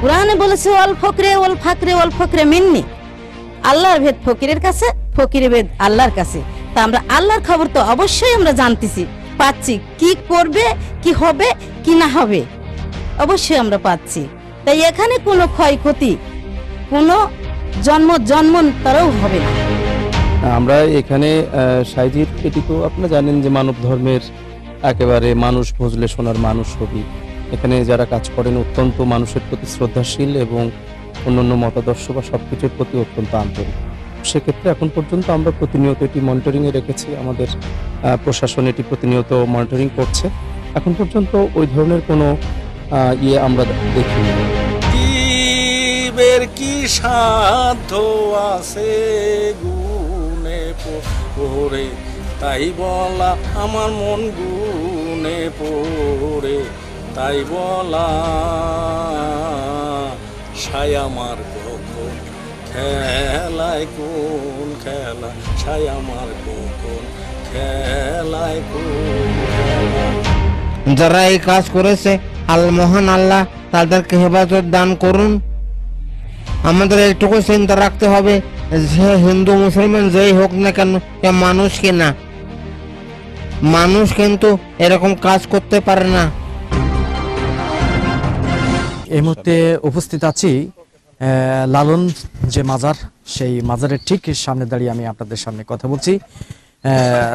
কোরআনে বলেছে অল ফকরে ওল ফাকরে অল ফকরে মিন্নি। আল্লাহর ভেদ ফকিরের কাছে, ফকিরের ভেদ আল্লাহর কাছে। তা আমরা আল্লাহর খবর তো অবশ্যই আমরা জানতেছি, পাচ্ছি। কি করবে, কি হবে, কি না হবে, অবশ্যই আমরা পাচ্ছি। তাই এখানে কোনো ক্ষয়ক্ষতি, কোনো জন্ম, জন্মন্তরও হবে না। আমরা এখানে সাইজির এটি তো আপনারা জানেন যে মানব ধর্মের একেবারে মানুষ ভজলে সোনার মানুষ ছবি এখানে যারা কাজ করেন অত্যন্ত মানুষের প্রতি শ্রদ্ধাশীল এবং অন্যান্য মতাদর্শ বা সব কিছুর প্রতি অত্যন্ত আন্তরিক সেক্ষেত্রে এখন পর্যন্ত আমরা প্রতিনিয়ত এটি মনিটরিংয়ে রেখেছি। আমাদের প্রশাসন এটি প্রতিনিয়ত মনিটরিং করছে। এখন পর্যন্ত ওই ধরনের কোনো ইয়ে আমরা দেখিনি। জীবের কি সাধ্য আছে গুনে পড়ে? তাই বলা আমার মন গুনে পড়ে। তাই বলা সাই আমার কখন খেলায় কোন খেলা সাই আমার কখন খেলায় কোন যারা এই কাজ করেছে, আল মহান আল্লাহ তাদেরকে হেফাজত দান করুন। আমাদের এইটুকু চিন্তা রাখতে হবে, যে হিন্দু, মুসলমান যেই হোক না কেন সে মানুষ কিনা মানুষ কিন্তু এরকম কাজ করতে পারে না। এই মুহূর্তে উপস্থিত আছি লালন যে মাজার, সেই মাজারের ঠিক সামনে দাঁড়িয়ে আমি আপনাদের সামনে কথা বলছি।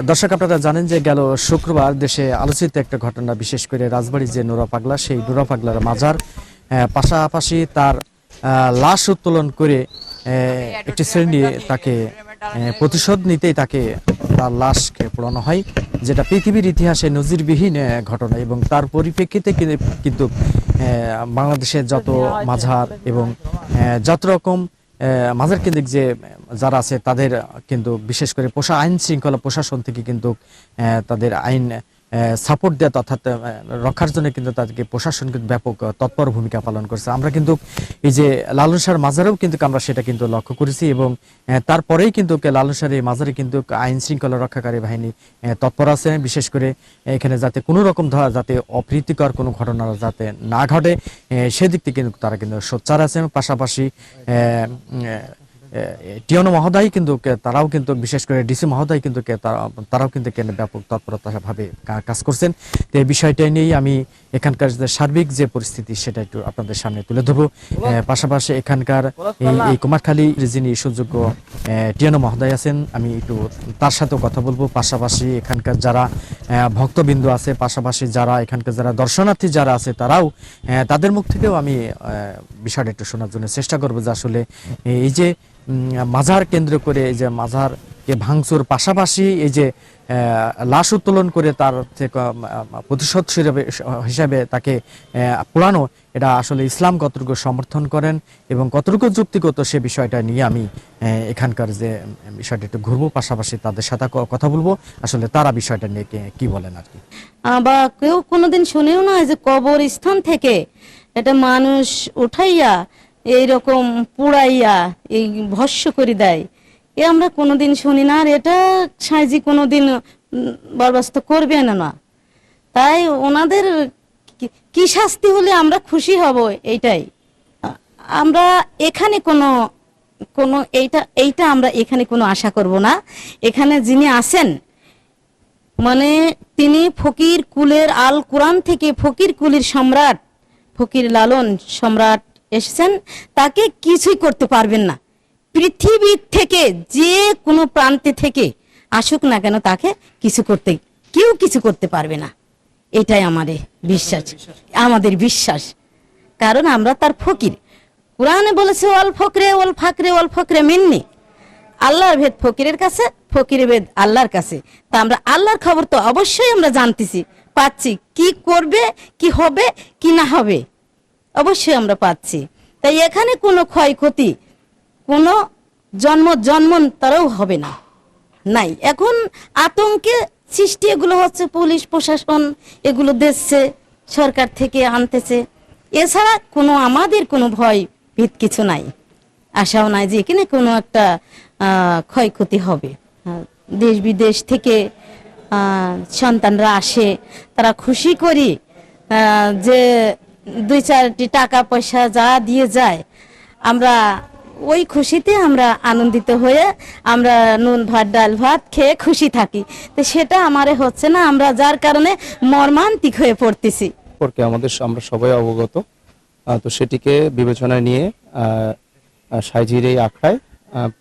দর্শক আপনারা জানেন যে গেল শুক্রবার দেশে আলোচিত একটা ঘটনা, বিশেষ করে রাজবাড়ী যে নোরা পাগলা, সেই নোরা পাগলার মাজার পাশাপাশি তার লাশ উত্তোলন করে একটি শ্রেণি তাকে প্রতিশোধ নিতেই তাকে তার লাশকে পোড়ানো হয়, যেটা পৃথিবীর ইতিহাসে নজিরবিহীন ঘটনা এবং তার পরিপ্রেক্ষিতে কিন্তু- বাংলাদেশে যত মাঝার এবং যত রকম মাঝার কেন্দ্রিক যে, যারা আছে তাদের কিন্তু বিশেষ করে পোষা আইন শৃঙ্খলা প্রশাসন থেকে কিন্তু তাদের আইন সাপোর্ট দেয় অর্থাৎ রক্ষার জন্য কিন্তু তাদেরকে প্রশাসন কিন্তু ব্যাপক তৎপর ভূমিকা পালন করছে। আমরা কিন্তু এই যে লালন শাহর মাজারেও কিন্তু আমরা সেটা কিন্তু লক্ষ্য করেছি এবং তারপরেই কিন্তু লালন শাহর এই মাজারে কিন্তু আইন শৃঙ্খলা রক্ষাকারী বাহিনী তৎপর আছে। বিশেষ করে এখানে যাতে কোনো রকম ধরা যাতে অপ্রীতিকর কোনো ঘটনা যাতে না ঘটে সেদিক থেকে কিন্তু তারা কিন্তু সোচ্চার আছে। পাশাপাশি টিয়নো মহোদয় কিন্তু তারাও কিন্তু, বিশেষ করে ডিসি মহোদয় কিন্তু তারা- তারাও কিন্তু কেন ব্যাপক তৎপরতা ভাবে কাজ করছেন। তো এই বিষয়টা নিয়েই আমি এখানকার যে সার্বিক যে পরিস্থিতি, সেটা একটু আপনাদের সামনে তুলে ধরবো। পাশাপাশি এখানকার এই- কুমারখালী যিনি সুযোগ্য টিয়নো মহোদয় আছেন, আমি একটু তার সাথেও কথা বলব। পাশাপাশি এখানকার যারা ভক্তবিন্দু আছে, পাশাপাশি যারা এখানকার যারা দর্শনার্থী যারা আছে, তারাও তাদের মুখ থেকেও আমি বিষয়টা একটু শোনার জন্য চেষ্টা করব যে আসলে এই যে মাজার কেন্দ্র করে এই যে মাজারকে ভাঙচুর পাশাপাশি এই যে লাশ উত্তোলন করে তার প্রতিশোধ হিসেবে তাকে পোড়ানো, এটা আসলে ইসলাম কতটুকু সমর্থন করেন এবং কতটুকু যুক্তিগত সে বিষয়টা নিয়ে আমি এখানকার যে বিষয়টা একটু ঘুরবো, পাশাপাশি তাদের সাথে কথা বলব। আসলে তারা বিষয়টা নিয়ে কি বলেন আর কি? বা কেউ কোনোদিন শুনেও না যে কবর স্থান থেকে এটা মানুষ উঠাইয়া এইরকম পুড়াইয়া এই ভস্য করে দেয়। এ আমরা কোনোদিন শুনি না আর এটা সাইজি কোনোদিন উম, বরদাস্ত করবে না না। তাই ওনাদের কি- শাস্তি হলে আমরা খুশি হব এইটাই। আমরা এখানে কোনো কোনো এইটা এইটা আমরা এখানে কোনো আশা করব না। এখানে যিনি আছেন মানে তিনি ফকির কুলের আল কোরআন থেকে ফকির কুলের সম্রাট ফকির লালন সম্রাট এসেছেন তাকে কিছুই করতে পারবেন না। পৃথিবীর থেকে যে কোনো প্রান্তে থেকে আসুক না কেন তাকে কিছু করতে কেউ কিছু করতে পারবে না। এটাই আমাদের বিশ্বাস। আমাদের বিশ্বাস। কারণ আমরা তার ফকির। কোরআনে বলেছে অল ফকরে ওল ফাকরে ওল ফকরে মিন্নি। আল্লাহর ভেদ ফকিরের কাছে, ফকিরের ভেদ আল্লাহর কাছে। তা আমরা আল্লাহর খবর তো অবশ্যই আমরা জানতেছি, পাচ্ছি। কি করবে, কি হবে, কি না হবে? অবশ্যই আমরা পাচ্ছি। তাই এখানে কোনো ক্ষয়ক্ষতি কোনো জন্ম জন্মন্তরও হবে না। নাই। এখন আতঙ্কে সৃষ্টি, এগুলো হচ্ছে পুলিশ, প্রশাসন, এগুলো দিচ্ছে সরকার থেকে আনতেছে। এছাড়া কোনো আমাদের কোনো ভয় ভিত কিছু নাই। আশাও নাই যে এখানে কোনো একটা ক্ষয়ক্ষতি হবে। দেশ বিদেশ থেকে সন্তানরা আসে, তারা খুশি করি যে দুই চারটি টাকা পয়সা যা দিয়ে যায়, আমরা ওই খুশিতে আমরা আনন্দিত হয়ে আমরা নুন, ভাত, ডাল, ভাত খেয়ে খুশি থাকি। তো সেটা আমারে হচ্ছে না, আমরা যার কারণে মর্মান্তিক হয়ে পড়তেছি। আমাদের আমরা সবাই অবগত। তো সেটিকে বিবেচনায় নিয়ে সাইজির এই আখড়ায়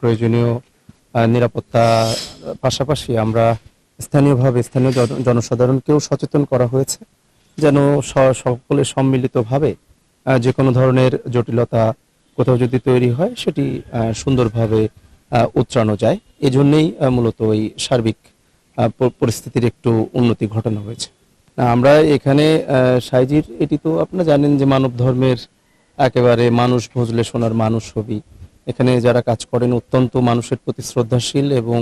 প্রয়োজনীয় নিরাপত্তা, পাশাপাশি আমরা স্থানীয়ভাবে স্থানীয় জন- জনসাধারণকেও সচেতন করা হয়েছে, যেন সকলে সম্মিলিতভাবে যে কোনো ধরনের জটিলতা কোথাও যদি তৈরি হয় সেটি সুন্দরভাবে আহ, যায়। এজন্যই মূলত ওই সার্বিক পরিস্থিতির একটু উন্নতি ঘটানো হয়েছে। আমরা এখানে সাইজির এটি তো আপনারা জানেন যে মানব ধর্মের একেবারে মানুষ ভজলে সোনার মানুষ ছবি এখানে যারা কাজ করেন অত্যন্ত মানুষের প্রতি শ্রদ্ধাশীল এবং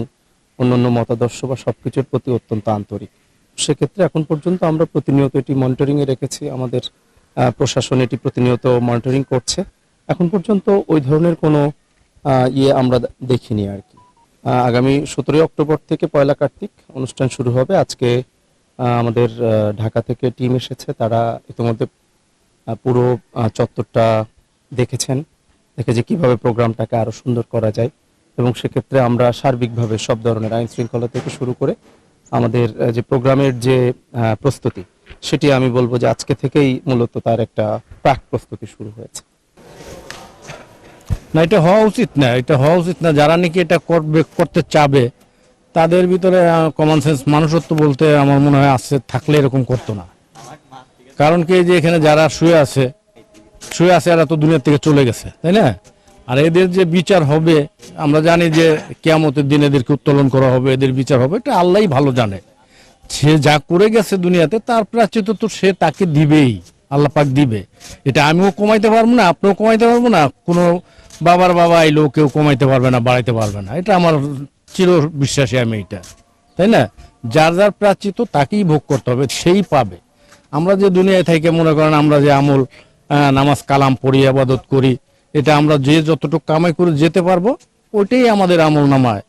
অন্যান্য মতাদর্শ বা সবকিছুর প্রতি অত্যন্ত আন্তরিক। সেক্ষেত্রে এখন পর্যন্ত আমরা প্রতিনিয়ত এটি মনিটরিংয়ে রেখেছি। আমাদের প্রশাসন এটি প্রতিনিয়ত মনিটরিং করছে। এখন পর্যন্ত ওই ধরনের কোনো ইয়ে আমরা দেখিনি আর কি। আগামী সতেরোই অক্টোবর থেকে পয়লা কার্তিক অনুষ্ঠান শুরু হবে। আজকে আমাদের ঢাকা থেকে টিম এসেছে। তারা ইতিমধ্যে পুরো চত্বরটা দেখেছেন। দেখে যে কীভাবে প্রোগ্রামটাকে আরও সুন্দর করা যায়। এবং সেক্ষেত্রে আমরা সার্বিকভাবে সব ধরনের আইন শৃঙ্খলা থেকে শুরু করে আমাদের যে প্রোগ্রামের যে প্রস্তুতি, সেটি আমি বলব যে আজকে থেকেই মূলত তার একটা প্রাক প্রস্তুতি শুরু হয়েছে। না, এটা হওয়া উচিত না, এটা হওয়া উচিত না। যারা নাকি এটা করবে, করতে চাবে, তাদের ভিতরে কমন সেন্স মানুষত্ব বলতে আমার মনে হয় আসছে থাকলে এরকম করতো না। কারণ কি যে এখানে যারা শুয়ে আছে শুয়ে আছে এরা তো দুনিয়ার থেকে চলে গেছে, তাই না? আর এদের যে বিচার হবে, আমরা জানি যে কেয়ামতের দিন এদেরকে উত্তোলন করা হবে, এদের বিচার হবে, এটা আল্লাহই ভালো জানে। সে যা করে গেছে দুনিয়াতে, তার প্রাচিত তো সে তাকে দিবেই, আল্লাহ পাক দিবে। এটা আমিও কমাইতে পারব না, আপনিও কমাইতে পারব না, কোনো বাবার বাবা আইলেও কেউ কমাইতে পারবে না, বাড়াইতে পারবে না। এটা আমার চির বিশ্বাসী আমি এটা। তাই না? যার যার প্রাচিত তাকেই ভোগ করতে হবে, সেই পাবে। আমরা যে দুনিয়ায় থেকে মনে করেন আমরা যে আমল নামাজ, কালাম পড়ি, আবাদত করি, এটা আমরা যে যতটুকু কামাই করে যেতে পারব, ওইটাই আমাদের আমল নামায়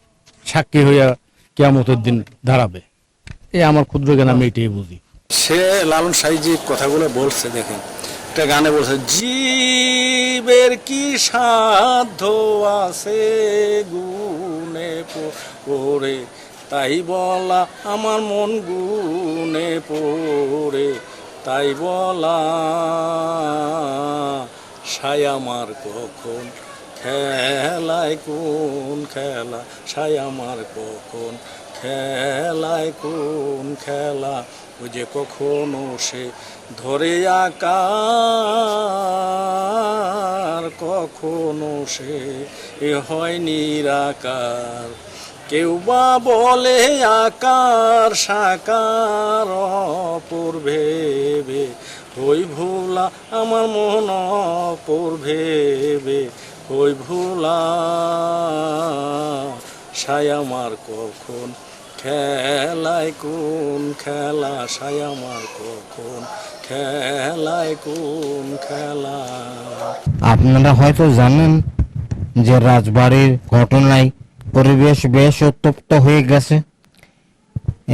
সাক্ষী হইয়া কেয়ামতের দিন দাঁড়াবে। এই আমার ক্ষুদ্র জ্ঞান, আমি এটাই বুঝি। সে লালন সাই যে কথাগুলো বলছে, দেখেন একটা গানে বলছে, জীবের কি সাধ্য আছে গুনে পড়ে? তাই বলা আমার মন গুনে পড়ে, তাই বলা সাই আমার কখন খেলায়, কোন খেলা? সাই আমার কখন খেলায়, কোন খেলা? ওই যে কখনো সে ধরে আকার, কখনো সে এ হয় নিরাকার। কেউ বা বলে আকার সাকার, অপর ভেবে, ওই ভোলা আমার মন অপর ভেবে, ওই ভোলা সায় আমার কখন খেলায় কোন খেলা সায়ামার কখন? খেলায় কোন খেলা? আপনারা হয়তো জানেন যে রাজবাড়ির ঘটনায় পরিবেশ বেশ উত্তপ্ত হয়ে গেছে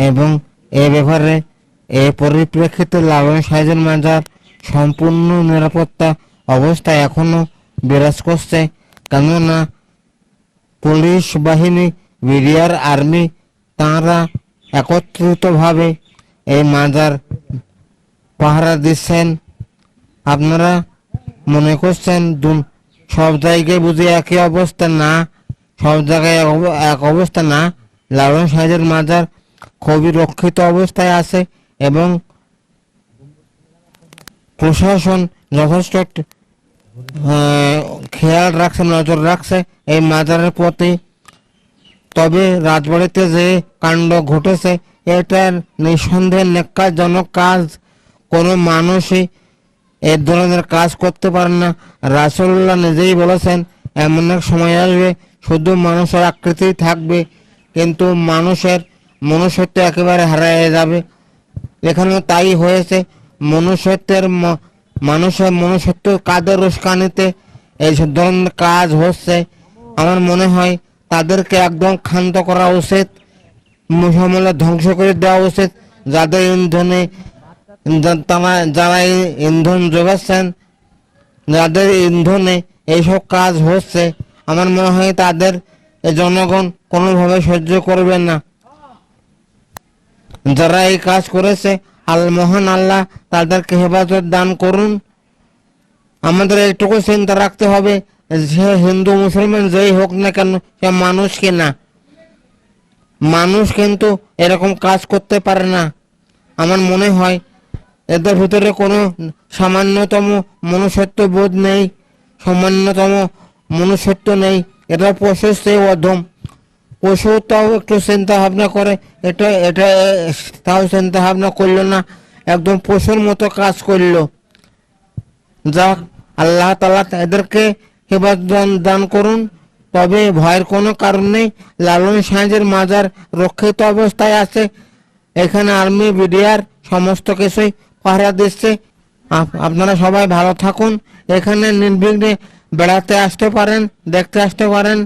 এবং এ ব্যাপারে এই পরিপ্রেক্ষিতে লালন সাইজের মাজার সম্পূর্ণ নিরাপত্তা অবস্থা এখনও বিরাজ করছে। কেননা পুলিশ বাহিনী, বিডিআর, আর্মি তাঁরা একত্রিতভাবে এই মাজার পাহারা দিচ্ছেন। আপনারা মনে করছেন সব জায়গায় বুঝি একই অবস্থা? না, সব জায়গায় এক অব- এক অবস্থা না। লালন সাহেবের মাজার খুবই রক্ষিত অবস্থায় আছে এবং প্রশাসন যথেষ্ট খেয়াল রাখছে, নজর রাখছে এই মাজারের প্রতি। তবে রাজবাড়িতে যে কাণ্ড ঘটেছে, এটা নিঃসন্দেহে নেকাজনক কাজ। কোনো মানুষই এ ধরনের কাজ করতে পারে না। রাসুল্লাহ নিজেই বলেছেন, এমন এক সময় আসবে, শুধু মানুষের আকৃতি থাকবে, কিন্তু মানুষের মনুষ্যত্ব একেবারে হারিয়ে যাবে। এখানেও তাই হয়েছে, মনুষ্যত্বের মানুষের মনুষ্যত্ব কাদের উস্কানিতে এই ধরনের কাজ হচ্ছে? আমার মনে হয় তাদেরকে একদম ক্ষান্ত করা উচিত মুসলমানরা ধ্বংস করে দেওয়া উচিত, যাদের ইন্ধনে যারা ইন্ধন যোগাচ্ছেন যাদের ইন্ধনে এইসব কাজ হচ্ছে, আমার মনে হয় তাদের জনগণ কোনোভাবে সহ্য করবে না। যারা এই কাজ করেছে, আল মহান আল্লাহ তাদেরকে হেফাজত দান করুন। আমাদের এইটুকু চিন্তা রাখতে হবে যে হিন্দু মুসলমান যেই হোক না কেন, সে মানুষ কিনা মানুষ কিন্তু এরকম কাজ করতে পারে না। আমার মনে হয় এদের ভিতরে কোনো সামান্যতম মনুষ্যত্ব বোধ নেই, সামান্যতম মনুষ্যত্ব নেই। এটা পশু চেয়ে অধম। পশু তাও একটু চিন্তা ভাবনা করে, এটা এটা তাও চিন্তা ভাবনা করল না। একদম পশুর মতো কাজ করল। যাক, আল্লাহ তালা এদেরকে হেফাজত দান- করুন। তবে ভয়ের কোনো কারণ নেই। লালন সাহেজের মাজার রক্ষিত অবস্থায় আছে। এখানে আর্মি, বিডিআর, সমস্ত কিছুই পাহারা দিচ্ছে। আপ- আপনারা সবাই ভালো থাকুন। এখানে নির্বিঘ্নে বেড়াতে আসতে পারেন, দেখতে আসতে পারেন।